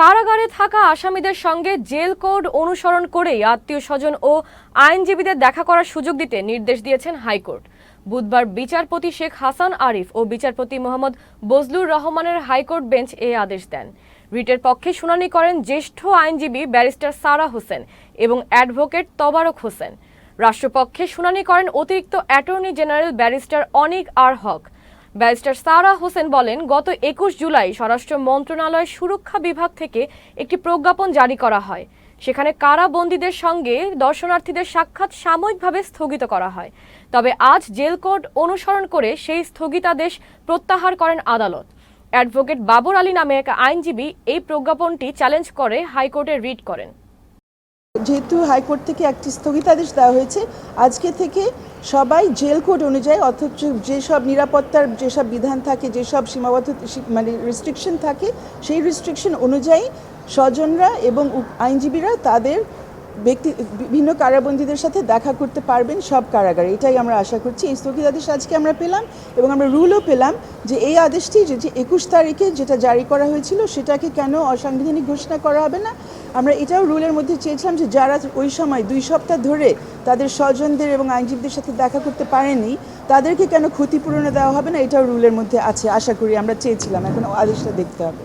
কারাগারে থাকা আসামিদের সঙ্গে জেল কোড অনুসরণ করেই আত্মীয় স্বজন ও আইনজীবীদের দেখা করার সুযোগ দিতে নির্দেশ দিয়েছেন হাইকোর্ট। বুধবার বিচারপতি শেখ হাসান আরিফ ও বিচারপতি মোহাম্মদ বজলুর রহমানের হাইকোর্ট বেঞ্চ এ আদেশ দেন। রিটের পক্ষে শুনানি করেন জ্যেষ্ঠ আইনজীবী ব্যারিস্টার সারা হোসেন এবং অ্যাডভোকেট তবারক হোসেন। রাষ্ট্রপক্ষে শুনানি করেন অতিরিক্ত attorney general barrister Anik R Haque. Barrister Sara Hossain বলেন, গত একুশ জুলাই স্বরাষ্ট্র মন্ত্রণালয় সুরক্ষা বিভাগ থেকে একটি প্রজ্ঞাপন জারি করা হয়। সেখানে কারাবন্দীদের সঙ্গে দর্শনার্থীদের সাক্ষাৎ সাময়িকভাবে স্থগিত করা হয়। তবে আজ জেল কোড অনুসরণ করে সেই স্থগিতাদেশ প্রত্যাহার করেন আদালত। অ্যাডভোকেট বাবর আলী নামে এক আইনজীবী এই প্রজ্ঞাপনটি চ্যালেঞ্জ করে হাইকোর্টে রিট করেন। যেহেতু হাইকোর্ট থেকে একটি স্থগিতাদেশ দেওয়া হয়েছে, আজকে থেকে সবাই জেল কোড অনুযায়ী, অথচ যেসব নিরাপত্তার যেসব বিধান থাকে, যেসব সীমাবদ্ধ মানে রেস্ট্রিকশন থাকে, সেই রেস্ট্রিকশন অনুযায়ী স্বজনরা এবং আইনজীবীরা তাদের ব্যক্তি, বিভিন্ন কারাবন্দীদের সাথে দেখা করতে পারবেন সব কারাগারে। এটাই আমরা আশা করছি। এই স্থগিতাদেশ আজকে আমরা পেলাম এবং আমরা রুলও পেলাম যে এই আদেশটি যে একুশ তারিখে যেটা জারি করা হয়েছিল, সেটাকে কেন অসাংবিধানিক ঘোষণা করা হবে না? আমরা এটাও রুলের মধ্যে চেয়েছিলাম যে যারা ওই সময় দুই সপ্তাহ ধরে তাদের স্বজনদের এবং আইনজীবীদের সাথে দেখা করতে পারেনি, তাদেরকে কেন ক্ষতিপূরণে দেওয়া হবে না? এটাও রুলের মধ্যে আছে, আশা করি আমরা চেয়েছিলাম। এখন আদেশটা দেখতে হবে।